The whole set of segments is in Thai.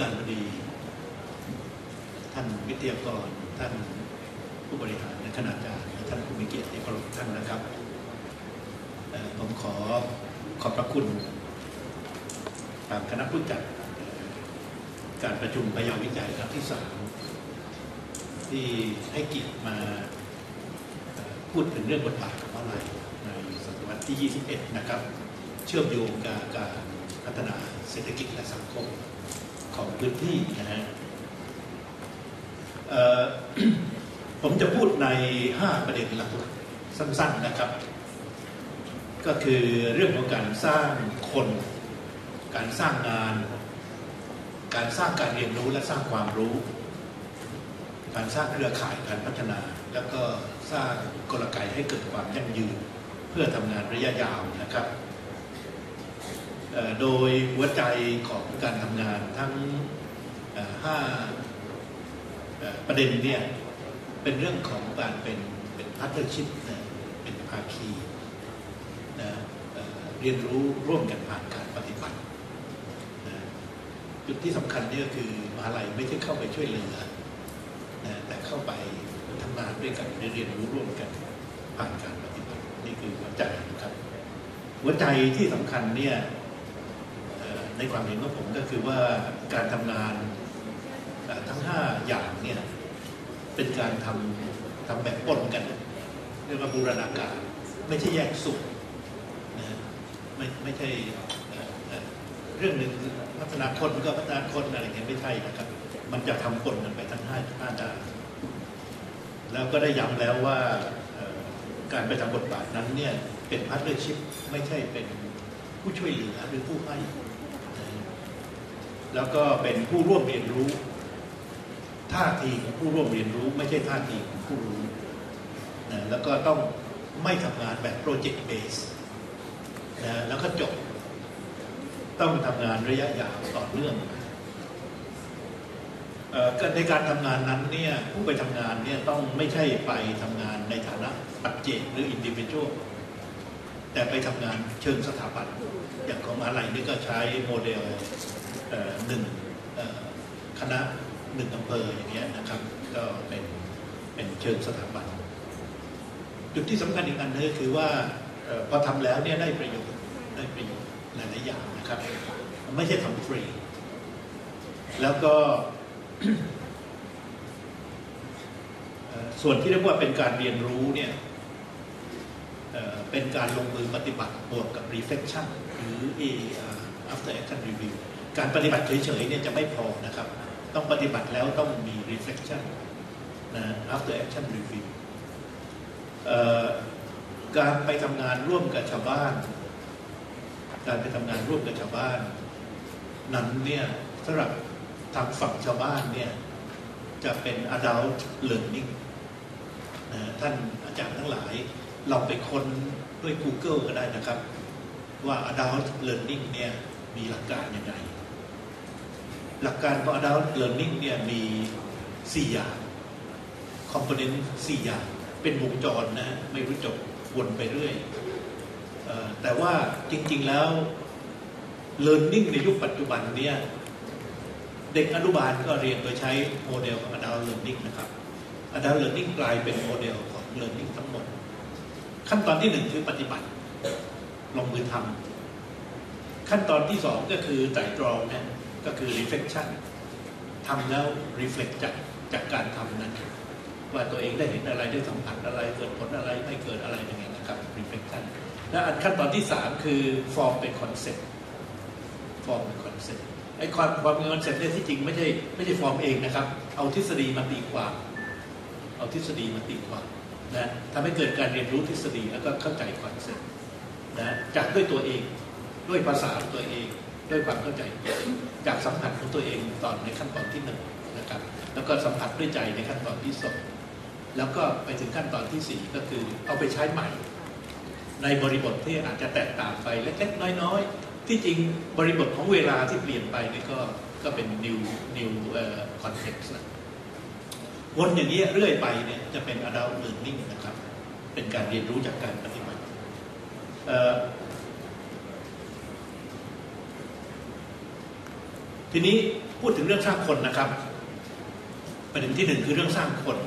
การบดีท่านวิทยากรท่านผู้บริหารและคณาจารย์ท่านผู้มีเกียรติที่เคารพท่านนะครับผมขอขอบพระคุณทางคณะผู้จัดการประชุมพยาวิจัยครั้งที่สามที่ให้เกียรติมาพูดถึงเรื่องบทบาทของอะไรในศตวรรษที่ 21 นะครับ เชื่อมโยงกับการพัฒนาเศรษฐกิจและสังคม ของพื้นที่นะฮะผมจะพูดใน 5 ประเด็นหลักๆสั้นๆนะครับ ก็คือเรื่องของการสร้างคน การสร้างงาน การสร้างการเรียนรู้และสร้างความรู้ การสร้างเครือข่ายการพัฒนา แล้วก็สร้างกลไกให้เกิดความยั่งยืน เพื่อทำงานระยะยาวนะครับ โดยหัวใจของการทำงานทั้งเอ่อห้าเอ่อประเด็นเนี่ย เป็นเรื่องของการเป็นเป็นพาร์ทเนอร์ชิพเป็นภาคีนะเรียนรู้ร่วมกันผ่านการปฏิบัตินะจุดที่สำคัญเนี่ยก็คือมหาลัยไม่ใช่เข้าไปช่วยเหลือนะแต่เข้าไปทำงานด้วยกันได้เรียนรู้ร่วมกันผ่านการปฏิบัติ นี่คือหัวใจนะครับ หัวใจที่สำคัญเนี่ย ในความเห็นของผมก็คือว่าการทำงานทั้ง 5 อย่างเนี่ยเป็นการทำทำแบบปนกัน เรียกว่าบูรณาการ ไม่ใช่แยกสุขนะฮะไม่ไม่ใช่เรื่องหนึ่งพัฒนาคนก็พัฒนาคนอะไรอย่างเงี้ยไม่ใช่นะครับ มันจะทำปนกันไปทั้งห้าห้าด้านแล้วก็ได้ย้ำแล้วว่าการไปทำบทบาทนั้นเนี่ยเป็นพาร์ทเนอร์ชิพไม่ใช่เป็นผู้ช่วยเหลือหรือผู้ให้ แล้วก็เป็นผู้ร่วมเรียนรู้ ท่าทีของผู้ร่วมเรียนรู้ ไม่ใช่ท่าทีของผู้รู้นะแล้วก็ต้องไม่ทำงานแบบโปรเจกต์เบสนะแล้วก็จบ ต้องทำงานระยะยาวต่อเนื่องในการทำงานนั้นเนี่ยผู้ไปทำงานเนี่ยต้องไม่ใช่ไปทำงานในฐานะปัจเจกหรืออินดิวิชวลแต่ไปทำงานเชิงสถาบันอย่างของมหาลัยนี่ก็ใช้โมเดล หนึ่งคณะหนึ่งอำเภออย่างเงี้ยนะครับ ก็เป็นเป็นเชิงสถาบันจุดที่สำคัญอีกอันนึงคือว่าออพอทำแล้วเนี่ยได้ประโยชน์ได้ประโยชน์หลายๆอย่างนะครับ ไม่ใช่ทำฟรี แล้วก็ ส่วนที่เรียกว่าเป็นการเรียนรู้เนี่ยเอ่อเป็นการลงมือปฏิบัติบวกกับ reflection หรือ AAR after action review การปฏิบัติเฉยๆเนี่ยจะไม่พอนะครับ ต้องปฏิบัติแล้วต้องมี reflection นะ after action review การไปทำงานร่วมกับชาวบ้าน การไปทำงานร่วมกับชาวบ้าน นั้นเนี่ยสำหรับทางฝั่งชาวบ้านเนี่ยจะเป็น adult learning นะท่านอาจารย์ทั้งหลายลองไปค้นด้วย Google ก็ได้นะครับ ว่า adult learning เนี่ยมีหลักการยังไง หลักการของ adult learning เนี่ยมี 4 อย่าง component 4 อย่าง เป็นวงจรนะ ไม่รู้จบวนไปเรื่อยอแต่ว่าจริง ๆ แล้ว learning ในยุคปัจจุบันเนี่ย เด็กอนุบาลก็เรียนโดยใช้โมเดลของ adult learning นะครับ adult learning กลายเป็นโมเดลของ learning ทั้งหมด ขั้นตอนที่หนึ่งคือปฏิบัติ ลงมือทำขั้นตอนที่สองก็คือไตรตรองนี่ย ก็คือ reflection ทำแล้ว reflect จากจากการทำนั้น ว่าตัวเองได้เห็นอะไรได้สัมผัสอะไรเกิดผลอะไรไม่เกิดอะไรอย่างเงี้ยนะครับ reflection และอันขั้นตอนที่สามคือ form เป็น concept form เป็น concept ไอ้ความความเป็น concept เนี่ยที่จริงไม่ใช่ไม่ใช่ form เองนะครับ เอาทฤษฎีมาตีความ เอาทฤษฎีมาตีความนะทำให้เกิดการเรียนรู้ทฤษฎีแล้วก็เข้าใจคอนเซ็ปต์นะจากด้วยตัวเองด้วยภาษาตัวเอง ด้วยความเข้าใจจากสัมผัสของตัวเองตอนในขั้นตอนที่หนึ่งนะครับ แล้วก็สัมผัสด้วยใจในขั้นตอนที่สองแล้วก็ไปถึงขั้นตอนที่สี่ก็คือเอาไปใช้ใหม่ ในบริบทที่อาจจะแตกต่างไปเล็กๆน้อยๆ ที่จริงบริบทของเวลาที่เปลี่ยนไปนี่ก็ก็เป็น new new เอ่อ context นะวนอย่างนี้เรื่อยไปเนี่ยจะเป็น adult learning นะครับ เป็นการเรียนรู้จากการปฏิบัติเอ่อ ทีนี้พูดถึงเรื่องสร้างคนนะครับ ประเด็นที่หนึ่งคือเรื่องสร้างคน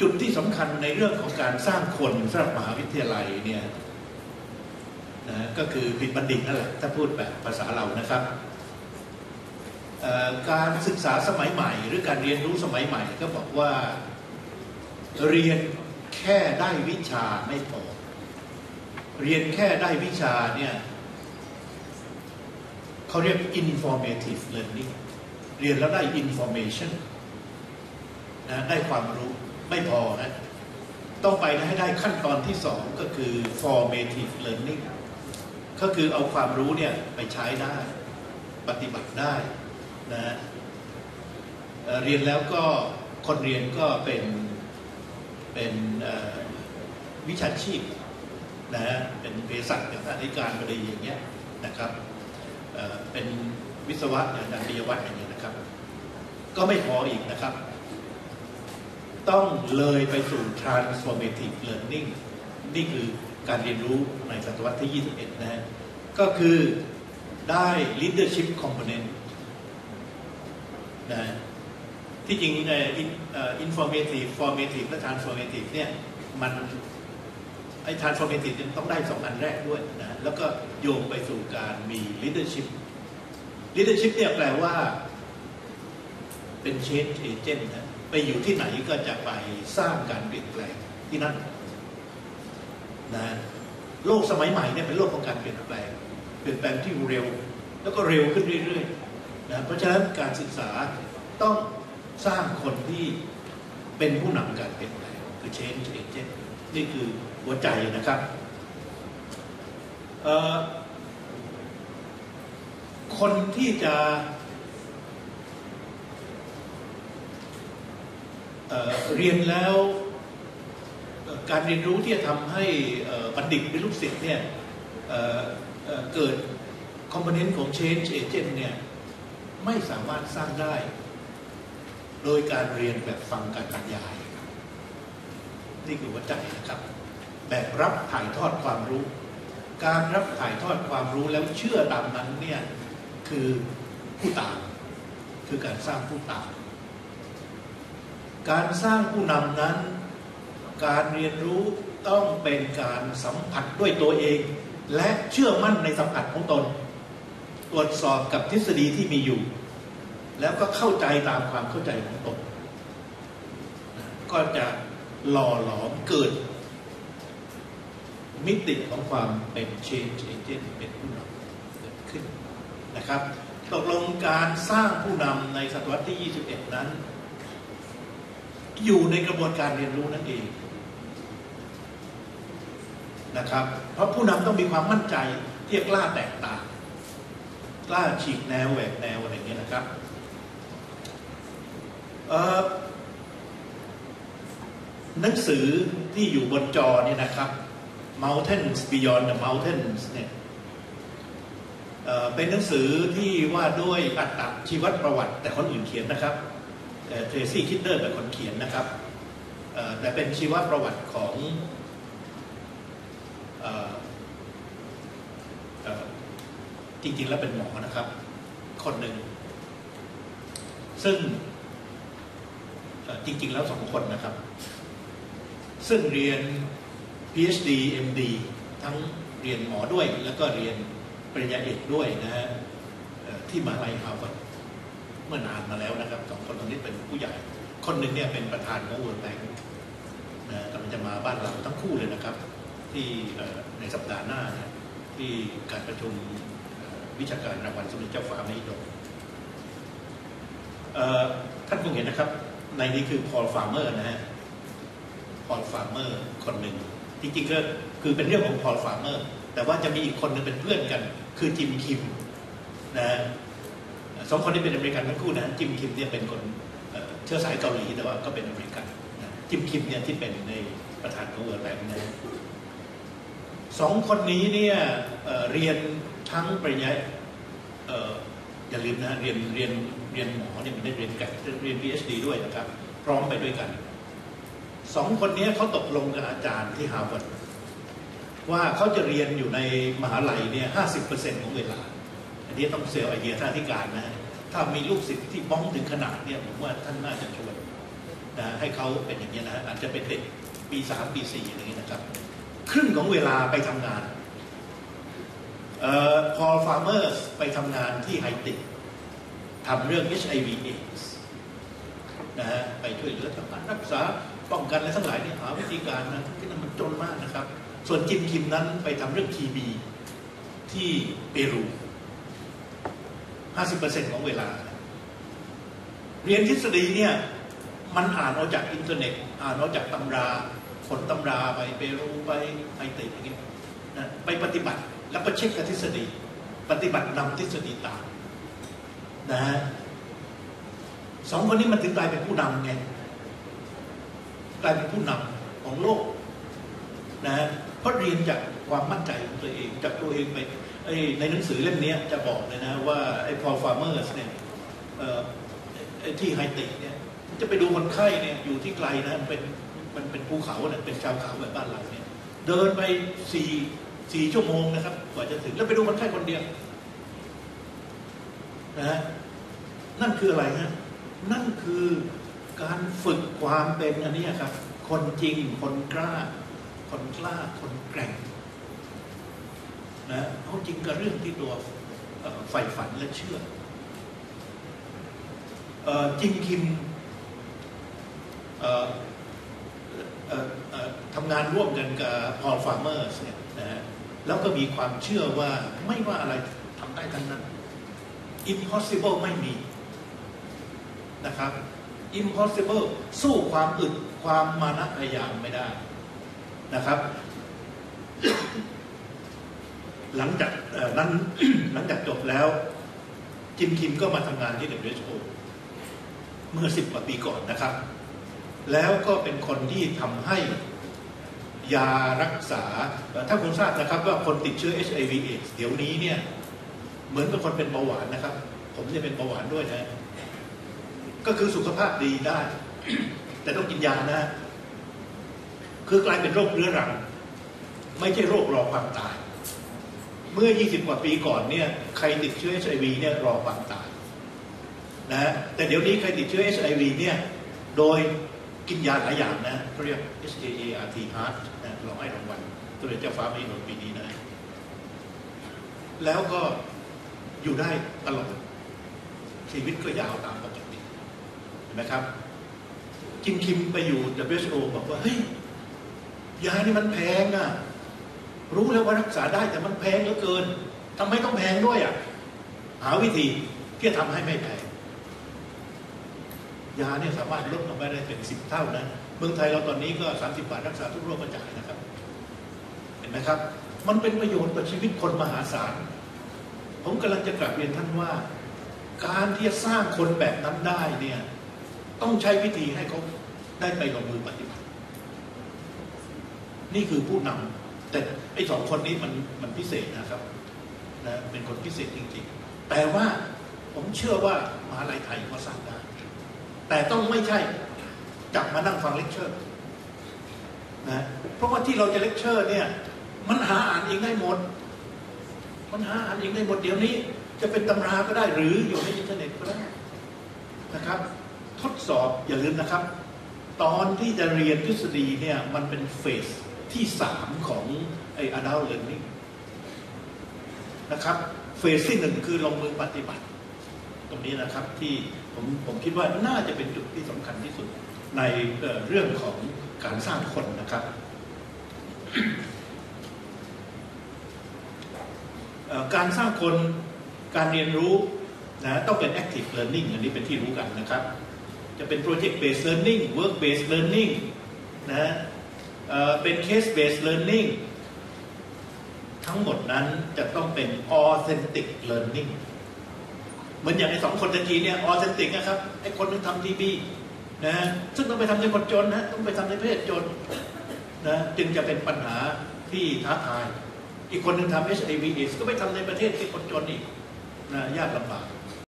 จุดที่สำคัญในเรื่องของการสร้างคนสำหรับมหาวิทยาลัยเนี่ยนะก็คือผิดบัณฑิตนั่นแหละถ้าพูดแบบภาษาเรานะครับการศึกษาสมัยใหม่ หรือการเรียนรู้สมัยใหม่ ก็บอกว่า เรียนแค่ได้วิชาไม่พอ เรียนแค่ได้วิชาเนี่ยเขาเรียก informative learning เรียนแล้วได้ information นะได้ความรู้ไม่พอนะต้องไปนะให้ได้ขั้นตอนที่สองก็คือ formative learning ก็คือเอาความรู้เนี่ยไปใช้ได้ ปฏิบัติได้นะเรียนแล้วก็คนเรียนก็เป็นเป็นวิชาชีพ นะเป็นเภสัชเป็นอธิการบดีอย่างเงี้ยนะครับเป็นวิศวะอย่างดันปิยวัตรอย่างเงี้ยนะครับ ก็ไม่พออีกนะครับ ต้องเลยไปสู่ transformative learning นี่คือการเรียนรู้ในศตวรรษที่ 21 นะฮะก็คือได้ leadership component นะที่จริงใน informative formative และ transformative เนี่ยมัน ไอ้ transformative ต้องได้สองอันแรกด้วยนะแล้วก็โยงไปสู่การมี leadership leadership เนี่ยแปลว่า เป็น change agent นะไปอยู่ที่ไหนก็จะไปสร้างการเปลี่ยนแปลงที่นั่นนะโลกสมัยใหม่เนี่ยเป็นโลกของการเปลี่ยนแปลง เปลี่ยนแปลงที่เร็ว แล้วก็เร็วขึ้นเรื่อยๆนะเพราะฉะนั้นการศึกษาต้องสร้างคนที่เป็นผู้นำการเปลี่ยนแปลงคือ change agent นี่คือหัวใจนะครับคนที่จะเรียนแล้วการเรียนรู้ที่จะทำให้บัณฑิตหรือลูกศิษย์เนี่ยเกิดคอมโพเนนต์ของ change agent เนี่ยไม่สามารถสร้างได้ โดยการเรียนแบบฟังการบรรยาย นี่คือหัวใจนะครับ แบบรับถ่ายทอดความรู้ การรับถ่ายทอดความรู้แล้วเชื่อตามนั้นเนี่ยคือผู้ตามคือการสร้างผู้ตามการสร้างผู้นำนั้น การเรียนรู้ต้องเป็นการสัมผัสด้วยตัวเอง และเชื่อมั่นในสัมผัสของตน ตรวจสอบกับทฤษฎีที่มีอยู่ แล้วก็เข้าใจตามความเข้าใจของตนก็จะ หล่อหลอมเกิด มิติของความเป็น change agent เป็นผู้นำเกิดขึ้นนะครับ ตกลงการสร้างผู้นำในศตวรรษที่ 21 นั้น อยู่ในกระบวนการเรียนรู้นั่นเองนะครับ เพราะผู้นำต้องมีความมั่นใจที่กล้าแตกต่าง กล้าฉีกแนวแหวกแนวอะไรอย่างเงี้ยนะครับ หนังสือที่อยู่บนจอเนี่ยนะครับ Mountains Beyond the Mountains เนี่ยเป็นหนังสือที่ว่าด้วยอัตชีวประวัติ แต่คนอื่นเขียนนะครับเทรซี่คิดเดอร์เป็นคนเขียนนะครับแต่เป็นชีวประวัติของจริงๆ แล้วเป็นหมอนะครับ คนหนึ่ง ซึ่งจริง ๆ แล้วสองคนนะครับ ซึ่งเรียน PhD MD ทั้งเรียนหมอด้วย แล้วก็เรียนปริญญาเอกด้วยนะฮะที่มาลัยฮาร์วาร์ดเมื่อนานมาแล้วนะครับสองคนตรงนี้เป็นผู้ใหญ่ คนหนึ่งเนี่ยเป็นประธานของ World Bank นะกำลังจะมาบ้านเราทั้งคู่เลยนะครับ ที่ในสัปดาห์หน้าเนี่ยที่การประชุมวิชาการรางวัลสมเด็จเจ้าฟ้ามหิดลท่านคงเห็นนะครับ ในนี้คือพอลฟาร์เมอร์นะฮะ อลฟาร์เมอร์คนหนึ่งจริงๆก็คือเป็นเรื่องของพอลฟาร์เมอร์แต่ว่าจะมีอีกคนนึงเป็นเพื่อนกัน คือจิมคิมนะสองคนนี้เป็นอเมริกันทั้งคู่นะจิมคิมเนี่ยเป็นคนเชื้อสายเกาหลีแต่ว่าก็เป็นอเมริกันจิมคิมเนี่ยที่เป็นในประธานของเวิร์ลแบงค์นะสองคนนี้เนี่ยเรียนทั้งปริญญาอย่าลืมนะเรียนเรียนเรียนหมอเนี่ยมันได้เรียนกับเรียน PhD ด้วยนะครับ พร้อมไปด้วยกัน สองคนนี้เขาตกลงกับอาจารย์ที่ฮาร์วาร์ดว่าเขาจะเรียนอยู่ในมหาลัยเนี่ยห้าสิบเปอร์เซ็นต์ของเวลา อันนี้ต้องเซลล์ไอเดียท่านธิการนะถ้ามีลูกศิษย์ที่บ้องถึงขนาดเนี่ยผมว่าท่านน่าจะชวนนะให้เขาเป็นอย่างนี้นะอาจจะเป็นเด็กปีสามปีสี่อะไรอย่างนี้นะครับ ครึ่งของเวลาไปทำงานเอ่อพอฟาร์เมอร์ไปทำงานที่ไฮเทคทำเรื่อง HIV AIDS นะฮะไปช่วยเหลือทำการรักษา ป้องกันอะไรทั้งหลายเนี่ยหาวิธีการนะที่นั่นมันจนมากนะครับ ส่วนจิมคิมนั้นไปทำเรื่องทีบีที่เปรู50%ของเวลา เรียนทฤษฎีเนี่ยมันอ่านเอาจากอินเทอร์เน็ต อ่านเอาจากตำราขนตำราไปเปรูไปไอเตดอย่างเงี้ยนะไปปฏิบัติแล้วก็เช็คกับทฤษฎี ปฏิบัตินำทฤษฎีตามนะฮะสองคนนี้มันถึงกลายเป็นผู้นำไง กลายเป็นผู้นำของโลกนะฮะเพราะเรียนจากความมั่นใจของตัวเองจากตัวเองไปไในหนังสือเล่มนี้จะบอกเลยนะว่าไอ้พอฟาร์เมอร์สเนี่ยไอ้ที่ไฮเทคเนี่ยจะไปดูคนไข้เนี่ยอยู่ที่ไกลนะมันเป็นมันเป็นภูเขาเนี่ยเป็นชาวเขาแบบบ้านเราเนี่ยเดินไปสี่สี่ชั่วโมงนะครับ กว่าจะถึงแล้วไปดูคนไข้คนเดียวนะฮะนั่นคืออะไรฮะนั่นคือ การฝึกความเป็นอันนี้ครับ คนจริงคนกล้า คนกล้าคนแกร่งนะเอาจริงกับเรื่องที่ตัวใฝ่ฝันและเชื่อจิมคิมทำงานร่วมกันกับพอลฟาร์เมอร์สเนี่ยนะฮะแล้วก็มีความเชื่อว่าไม่ว่าอะไรทำได้ทั้งนั้น impossible ไม่มีนะครับ impossible สู้ความอึดความมานะพยายามไม่ได้นะครับ หลังจากนั้นหลังจากจบแล้ว จิมคิมก็มาทำงานที่ WHO เมื่อสิบกว่าปีก่อนนะครับ แล้วก็เป็นคนที่ทำให้ยารักษา ถ้าคุณทราบนะครับว่าคนติดเชื้อ HIV AIDS เดี๋ยวนี้เนี่ย เหมือนกับคนเป็นเบาหวานนะครับ ผมเนี่ยเป็นเบาหวานด้วยนะ ก็คือสุขภาพดีได้ แต่ต้องกินยานะ คือกลายเป็นโรคเรื้อรัง ไม่ใช่โรครอความตาย เมื่อ 20 กว่าปีก่อนเนี่ยใครติดเชื้อ HIV เนี่ยรอความตายนะ แต่เดี๋ยวนี้ใครติดเชื้อ HIV เนี่ยโดยกินยาหลายอย่างนะเขาเรียก HAART HEART นะเราให้รางวัลตัวเดียวเจ้าฟ้าไม่โดนปีนี้นะ แล้วก็อยู่ได้ตลอดชีวิตก็ยาวตาม นไหมครับจิมคิมไปอยู่ WHO บอกว่าเฮ้ยยานี่มันแพงอะรู้แล้วว่ารักษาได้แต่มันแพงเหลือเกินทำไมต้องแพงด้วยอะหาวิธีที่จะทำให้ไม่แพงยาเนี่ยสามารถลดลงไปได้เป็นสิบเท่านะเมืองไทยเราตอนนี้ก็สามสิบบาทรักษาทุกโรคกระจายนะครับ เห็นไหมครับ มันเป็นประโยชน์กับชีวิตคนมหาศาล ผมกำลังจะกลับเรียนท่านว่า การที่จะสร้างคนแบบนั้นได้เนี่ย ต้องใช้วิธีให้เขาได้ไปลงมือปฏิบัติ นี่คือผู้นำแต่ไอ้สองคนนี้มันมันพิเศษนะครับนะเป็นคนพิเศษจริงๆ แต่ว่าผมเชื่อว่ามหาลัยไทยก็สร้างได้ แต่ต้องไม่ใช่จับมานั่งฟังเลคเชอร์นะเพราะว่าที่เราจะเลคเชอร์เนี่ยมันหาอ่านเองได้หมด มันหาอ่านเองได้หมดเดี๋ยวนี้ จะเป็นตำราก็ได้หรืออยู่ในอินเทอร์เน็ตก็ได้นะครับ สอบอย่าลืมนะครับ ตอนที่จะเรียนทฤษฎีเนี่ยมันเป็นเฟสที่สามของไอ้ adult learning นะครับเฟสที่หนึ่งคือลงมือปฏิบัติ ตรงนี้นะครับที่ผมผมคิดว่าน่าจะเป็นจุดที่สำคัญที่สุดในเเรื่องของการสร้างคนนะครับการสร้างคนการเรียนรู้นะต้องเป็น active learning อันนี้เป็นที่รู้กันนะครับ จะเป็น project based learning work based learning นะเป็น case based learning ทั้งหมดนั้นจะต้องเป็น authentic learning เหมือนอย่างไอ้สองคนตะกี้เนี่ย authentic นะครับไอ้คนนึงทำทีบีนะซึ่งต้องไปทำในคนจนนะต้องไปทำในประเทศจนนะจึงจะเป็นปัญหาที่ท้าทาย อีกคนหนึ่งทำ HIV AIDS ก็ไปทำในประเทศที่คนจนอีกนะยากลำบาก